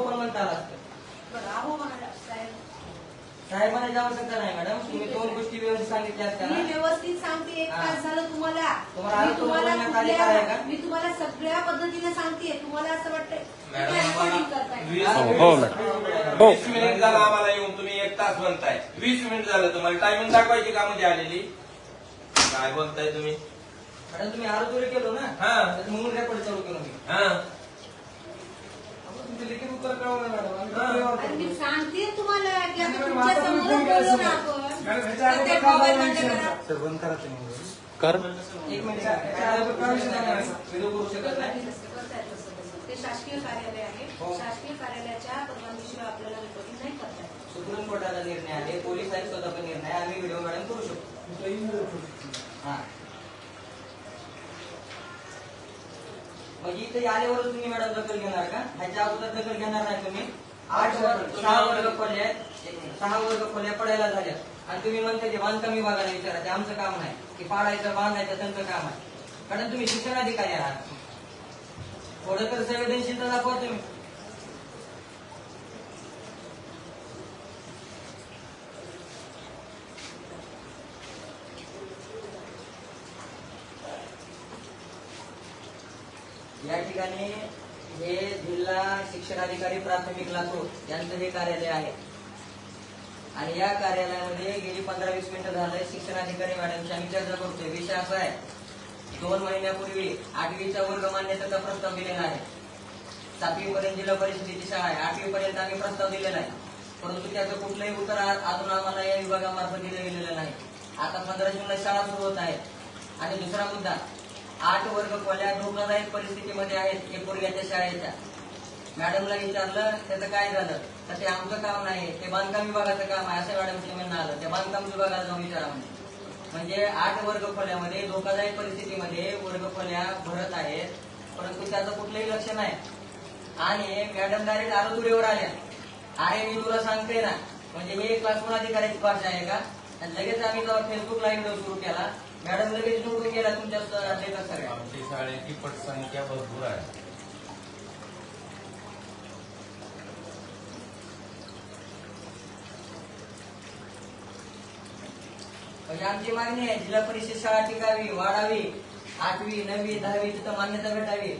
पण म्हणता आला असतं बरं अहो म्हणाला साहेब. साहेब म्हणायची आवश्यकता नाही मॅडम. तुम्ही दोन गोष्टी व्यवस्थित सांगितल्या असत्या मी ना. व्यवस्थित सांगते एक हा. तास झालं तुम्हाला. तुम्हाला मी तुम्हाला आहे का? मी तुम्हाला सगळ्या पद्धतीने सांगते तुम्हाला असं वाटतंय. मॅडम, काय आम्हाला recording करताय? वीस हा, हो, हो, हो. वीस मिनिट झालं आम्हाला येऊन तुम्ही एक तास म्हणताय. वीस मिनिट झालं तुम्हाला. टायमिंग दाखवायची का मध्ये आलेली? काय बोलताय तुम्ही? मॅडम तुम्ही आरोग्य केलो ना? हा. तर म्हणून रेकॉर्ड चालू केलं मी. हा. तुमचे लिखित उत्तर कळवलं मॅडम आम्ही हा. व्यवहार आणि मी करतो. सांगते तुम्हाला की आता मॅडम, तुमच्या आता समोर तुम्ही बोललो काय ना समोर? आपण मॅडम, ह्याच्या तर ते अगोदर काय विषय व्हिडिओ करू शकत नाही शासकीय कार्यालय आहे हो. शासकीय कार्यालयाच्या परवानगीशिवाय आपल्याला रेकॉर्डिंग नाही करता येत. सुप्रीम कोर्टाचा निर्णय आहे पोलीस आयुक्ताचा पण निर्णय आहे आम्ही व्हिडिओ मॅडम करू शकतो. हा म्हणजे इथे आल्यावर तुम्ही मॅडम दखल घेणार का? ह्याच्या अगोदर दखल घेणार नाही तुम्ही. आठ वर्ग सहा वर्ग खोल्या सहा वर्ग खोल्या पडायला झाल्या आणि तुम्ही म्हणता की बांधकाम विभागाला विचारा ते आमचं काम नाही. की पाडायचं बांधायचं त्यांचं काम आहे. कारण तुम्ही शिक्षण अधिकारी आहात. थोडं तर संवेदनशीलता दाखवा तुम्ही या ठिकाणी हे जिल्हा शिक्षणाधिकारी प्राथमिक लातूर यांचं हे कार्यालय आहे. आणि या कार्यालयामध्ये गेली पंधरा वीस मिनिटं झालंय. शिक्षणाधिकारी मॅडमशी आम्ही चर्चा करतोय विषय असा आहे दोन महिन्यापूर्वी आठवीचा वर्ग मान्यतेचा प्रस्ताव दिलेला आहे. सातवी पर्यंत जिल्हा परिषदेची शाळा आहे. आठवी पर्यंत आम्ही प्रस्ताव दिलेला आहे. परंतु त्याचं कुठलंही उत्तर अजून आम्हाला या विभागामार्फत दिलं गेलेलं नाही. आता पंधरा जूनला शाळा सुरू होत आहे. आणि दुसरा मुद्दा आठ वर्ग खोल्या धोकादायक परिस्थितीमध्ये आहेत हे पोरग्याच्या शाळेच्या मॅडमला विचारलं त्याचं काय झालं? तर ते आमचं काम नाही ते बांधकाम विभागाचं काम आहे असं मॅडमचं म्हणणं आलं. त्या बांधकाम विभागाला जाऊन विचारा म्हणजे म्हणजे आठ वर्ग खोल्यामध्ये धोकादायक परिस्थितीमध्ये वर्ग खोल्या भरत आहेत परंतु त्याचं कुठलंही लक्ष नाही. आणि मॅडम डायरेक्ट आरोग्यवर आल्या. अरे मी तुला सांगते ना म्हणजे हे क्लासरूम अधिकाऱ्याची भाषा आहे का? आणि लगेच आम्ही जेव्हा फेसबुक लाईव्ह सुरू केला मॅडम लगेच निवडून गेला तुमच्या डेटा सगळ्या? आमची शाळेची पटसंख्या भरपूर आहे. म्हणजे आमची मागणी आहे जिल्हा परिषद शाळा टिकावी वाढावी आठवी नववी दहावी तिथं मान्यता भेटावी.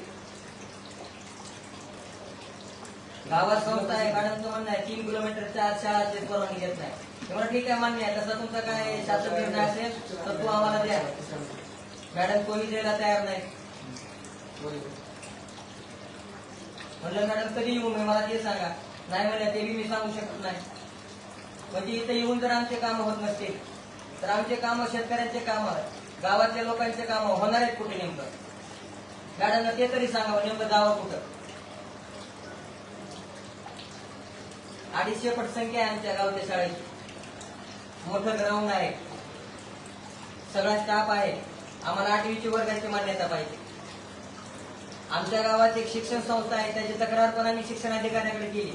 गावात संस्था आहे मॅडमचं म्हणणं आहे तीन किलोमीटरच्या आत शाळा ते परवानगी घेत नाही. तेव्हा ठीक आहे मान्य आहे. तसा तुमचा काय शासन निर्णय असेल तर तो आम्हाला द्या. मॅडम कोणी द्यायला तयार नाही. म्हणलं मॅडम कधी येऊ मी? मला ते सांगा. नाही म्हणलं ते बी मी सांगू शकत नाही. म्हणजे इथे येऊन जर आमचे काम होत नसतील तर आमचे काम शेतकऱ्यांचे काम गावातल्या लोकांचे काम होणार आहेत कुठे नेमकं? मॅडमला ते तरी सांगावं नेमकं जावं कुठं? अडीचशे पटसंख्या आहे आमच्या गावच्या शाळेची. मोठं ग्राउंड आहे. सगळा स्टाफ आहे. आम्हाला आठवीची वर्गाची मान्यता पाहिजे. आमच्या गावात एक शिक्षण संस्था आहे. त्याची तक्रार पण आम्ही शिक्षण अधिकाऱ्याकडे केली.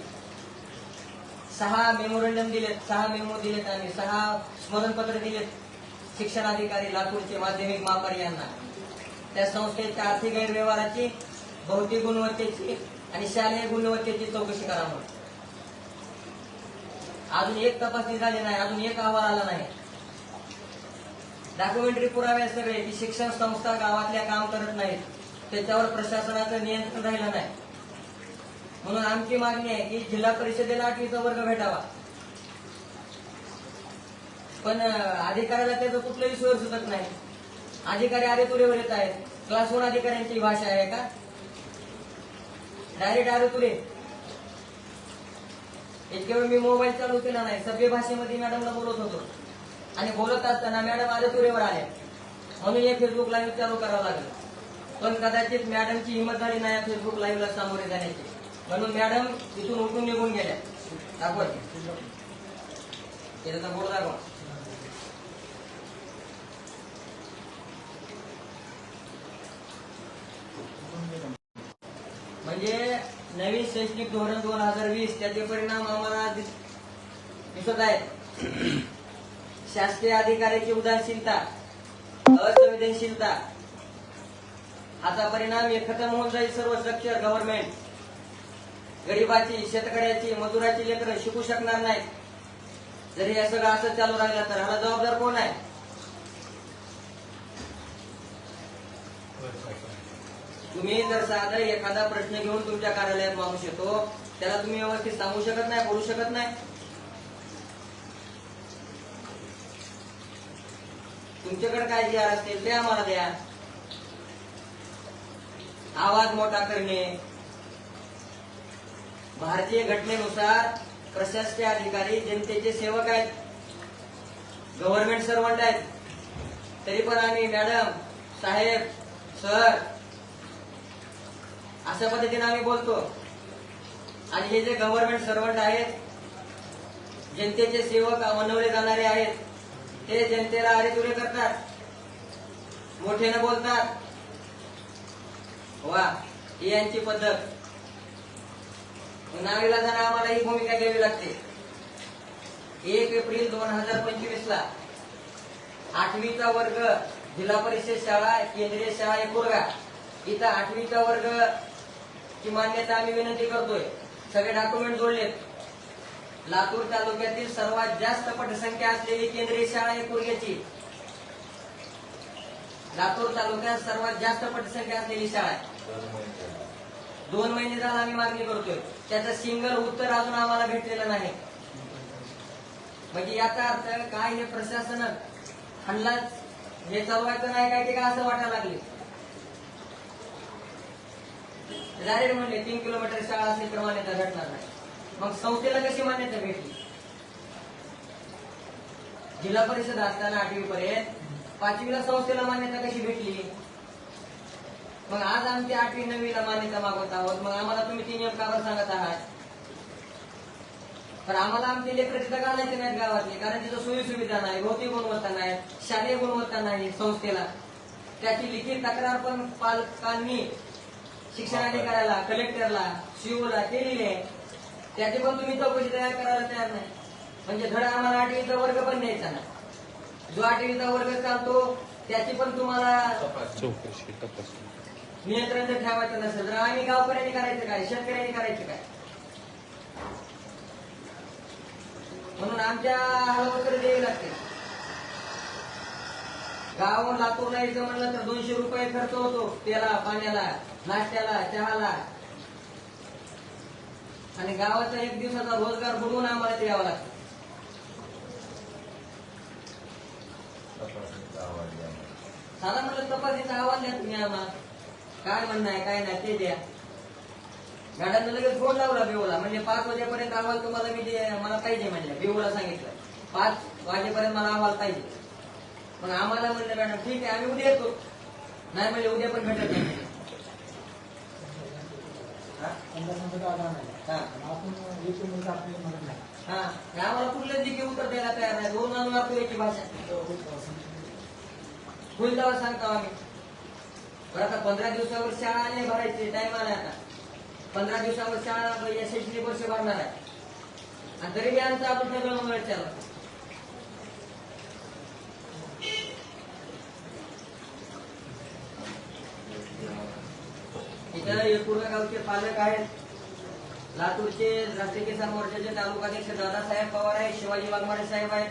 सहा मेमोरेंडम दिलेत. सहा मेमो दिलेत आम्ही सहा स्मरणपत्र दिलेत शिक्षण अधिकारी लातूरचे माध्यमिक मापर यांना. त्या संस्थेच्या आर्थिक गैरव्यवहाराची भौतिक गुणवत्तेची आणि शालेय गुणवत्तेची चौकशी करा म्हणून. अजून एक तपासणी झाली नाही अजून एक अहवाल आला नाही. डॉक्युमेंटरी पुरावे सगळे की शिक्षण संस्था गावातल्या काम करत नाहीत त्याच्यावर प्रशासनाचं नियंत्रण राहिलं नाही. म्हणून आमची मागणी आहे की जिल्हा परिषदेला आठवीचा वर्ग भेटावा. पण अधिकाऱ्याला त्याचं कुठलंही सोय सुचत नाही. अधिकारी आरे तुरेवर येत आहेत. क्लास वन अधिकाऱ्यांची भाषा आहे का? डायरेक्ट आरे तुरे इतक्या वेळ मी मोबाईल चालू केला नाही. सभ्य भाषेमध्ये मॅडमला बोलत होतो. आणि बोलत असताना मॅडम आदतुरेवर आल्या म्हणून हे फेसबुक लाईव्ह चालू करावं लागलं. पण कदाचित मॅडमची हिंमत झाली नाही फेसबुक लाईव्हला सामोरे जाण्याची. म्हणून मॅडम तिथून उठून निघून गेल्या. दाखवा त्याचा बोर्ड दाखवा. म्हणजे नवीन शैक्षणिक धोरण दोन हजार वीस त्याचे परिणाम आम्हाला दिसत आहेत. शासकीय अधिकाऱ्याची उदासीनता असंवेदनशीलता आता परिणाम हे खतम होऊन जाईल सर्व स्ट्रक्चर गव्हर्नमेंट गरिबाची शेतकऱ्याची मजुराची लेकरं शिकू शकणार नाहीत. जर हे सगळं असं चालू राहिलं तर ह्याला जबाबदार कोण आहे? तुम्ही जर साधा एखादा प्रश्न घेऊन तुमच्या कार्यालयात माणूस येतो त्याला तुम्ही व्यवस्थित सांगू शकत नाही बोलू शकत नाही. तुमच्याकडे काय जे असतील ते आम्हाला द्या. आवाज मोठा करणे. भारतीय घटनेनुसार प्रशासकीय अधिकारी जनतेचे सेवक आहेत. गव्हर्नमेंट सर्वंट आहेत. तरी पण आम्ही मॅडम साहेब सर अशा पद्धतीने आम्ही बोलतो. आणि हे जे गव्हर्नमेंट सर्वंट आहेत जनतेचे सेवक मनवले जाणारे आहेत ते जनतेला अरेतुरे करतात. मोठ्याने बोलतात. वा ही यांची पद्धत. नाविलाजाने आम्हाला ही भूमिका घ्यावी लागते. एक एप्रिल दोन हजार पंचवीस ला आठवीचा वर्ग जिल्हा परिषद शाळा केंद्रीय शाळा एकुरगा इथं आठवीचा वर्ग ची मान्यता आम्ही विनंती करतोय. सगळे डॉक्युमेंट जोडलेत. लातूर तालुक्यातील सर्वात जास्त पटसंख्या असलेली केंद्रीय शाळा एकुरग्याची लातूर तालुक्यात सर्वात जास्त पटसंख्या असलेली शाळा आहे. दोन महिने झाला आम्ही मागणी करतोय. त्याचं सिंगल उत्तर अजून आम्हाला भेटलेलं नाही. म्हणजे याचा अर्थ काय हे प्रशासन हल्लाच हे चालवायचं नाही काय ते का असं वाटायला लागले. जाहीर म्हणले तीन किलोमीटर शाळा असेल तर मान्यता भेटणार नाही. मग संस्थेला कशी मान्यता भेटली? जिल्हा परिषद असताना आठवी पर्यंत पाचवीला संस्थेला मान्यता कशी भेटली? मग आज आमची आठवी नववीला मान्यता मागवत आहोत. मग आम्हाला तुम्ही तीन नियम काबर सांगत आहात? तर आम्हाला आमचे लेकर तिथं घालायचे नाहीत गावातले कारण तिथं सोयी सुविधा नाही भौतिक गुणवत्ता नाही शालेय गुणवत्ता नाही संस्थेला. त्याची लिखित तक्रार पण पालकांनी शिक्षणाधिकाऱ्याला कलेक्टरला सीओला केलेली आहे. त्याची पण तुम्ही चौकशी तयार करायला तयार नाही. म्हणजे धड आम्हाला आठवीचा वर्ग पण द्यायचा नाही. जो आठवीचा वर्ग चालतो त्याची पण तुम्हाला चौकशी नियंत्रण जर ठेवायचं नसेल. तर आम्ही गावकऱ्यांनी करायचं काय? शेतकऱ्यांनी करायचं काय? म्हणून आमच्या हलवकर द्यावी लागते गावाहून लातूरला यायचं म्हणलं तर दोनशे रुपये खर्च होतो तेला पाण्याला नाश्त्याला चहाला. आणि गावाचा एक दिवसाचा रोजगार बुडवून आम्हाला ते यावं लागतं. साधा म्हणलं तपासणीचा अहवाल द्या तुम्ही आम्हाला. काय म्हणणं आहे काय नाही ते द्या. गाड्यांना लगेच फोन लावला बिओला म्हणजे पाच वाजेपर्यंत अहवाल तुम्हाला मी मला पाहिजे म्हणलं. बिओला सांगितलं. पाच वाजेपर्यंत मला अहवाल पाहिजे. मग आम्हाला म्हणलं मॅडम ठीक आहे आम्ही उद्या येतो. नाही म्हणजे उद्या पण भेटत नाही. हा? आम्हाला कुठलं दिकी उत्तर द्यायला तयार नाही दोन अनुवाद याची भाषा. होईल तेव्हा सांगतो आम्ही. बरं आता पंधरा दिवसावर शाळा नाही भरायची टाइम आला आता. पंधरा दिवसावर शाळा या शैक्षणिक वर्ष भरणार आहे. आणि तरी बी आमचं आपण सगळं मंगळ इथं एकूर्ण गावचे पालक आहेत. लातूरचे राष्ट्रीय किसान मोर्चाचे तालुकाध्यक्ष दादासाहेब पवार आहेत शिवाजी वाघमारे साहेब आहेत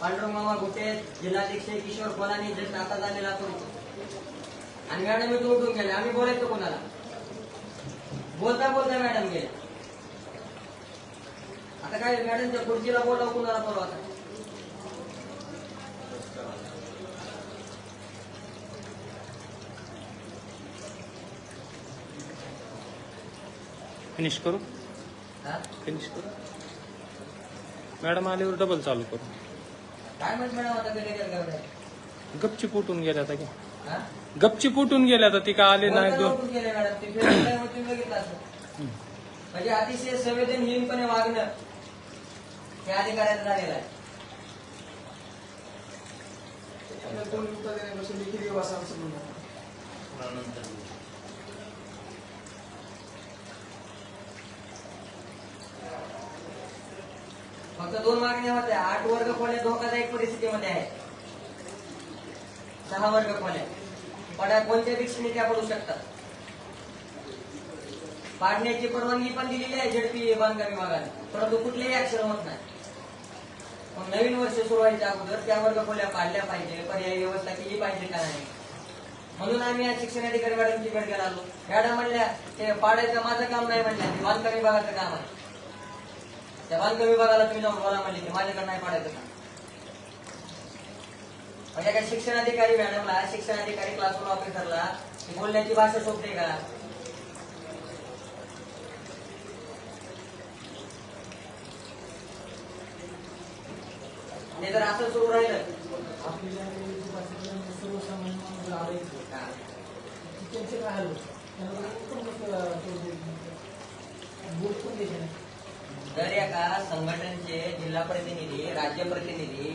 पांडुरंग मामा गुटे जिल्हाध्यक्ष किशोर कोलानी जस्ट आता झाले लातूर आणि मॅडम इथं उठून गेले. आम्ही बोलायचो कोणाला? बोलता बोलता मॅडम गेले. आता काय मॅडमच्या खुर्चीला बोलाव कुणाला बोलवा आता? फिनिश करू? हा? फिनिश करू? मॅडम आल्यावर डबल चालू करू. गपची उठून गेल्या आता की? गपची उठून गेल्या आता ती का आले नाही? दोन म्हणजे अतिशय संवेदनहीनपणे वागणं हे अधिकाऱ्याचं झालेलं आहे. फक्त दोन मागण्या होत्या आठ वर्ग खोल्या धोकादायक परिस्थितीमध्ये आहेत सहा वर्ग खोल्या. पड्या कोणत्या विक्षणी त्या पडू शकतात? पाडण्याची परवानगी पण दिलेली आहे झेडपी बांधकाम विभागाने. परंतु कुठलेही ऍक्शन होत नाही. मग नवीन वर्ष सुरू व्हायच्या अगोदर त्या वर्ग खोल्या पाडल्या पाहिजे पर्यायी व्यवस्था केली पाहिजे का नाही? म्हणून आम्ही आज शिक्षण अधिकारी मॅडमची भेट घ्यायला आलो. मॅडम म्हणल्या ते पाडायचं माझं काम नाही म्हणल्या बांधकाम विभागाचं काम आहे. त्या बांधकाम विभागाला तुम्ही जाऊन बोला म्हणले की माझ्याकडे नाही पाडायचं का म्हणजे काय शिक्षण अधिकारी मॅडमला शिक्षण अधिकारी क्लासरूम ऑफिसरला बोलण्याची भाषा शोभते का? नाही जर असं सुरू राहिलं आपल्या सर्वसामान्य माणूस आडायचं हा. त्यांचे काय हाल होतं? त्यांना उत्तम कसं बोट पण द्यायचे नाही जर एका संघटनेचे जिल्हा प्रतिनिधी राज्य प्रतिनिधी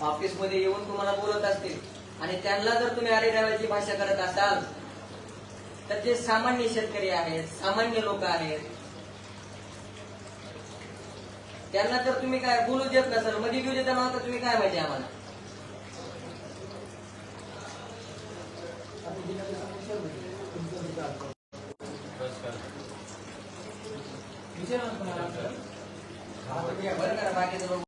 ऑफिसमध्ये येऊन तुम्हाला बोलत असतील आणि त्यांना जर तुम्ही अरेरावाची भाषा करत असाल तर ते सामान्य शेतकरी आहेत सामान्य लोक आहेत त्यांना जर तुम्ही काय बोलू देत नसाल मध्ये घेऊ देता नव्हता तुम्ही काय माहिती आम्हाला. बरं बाकीचं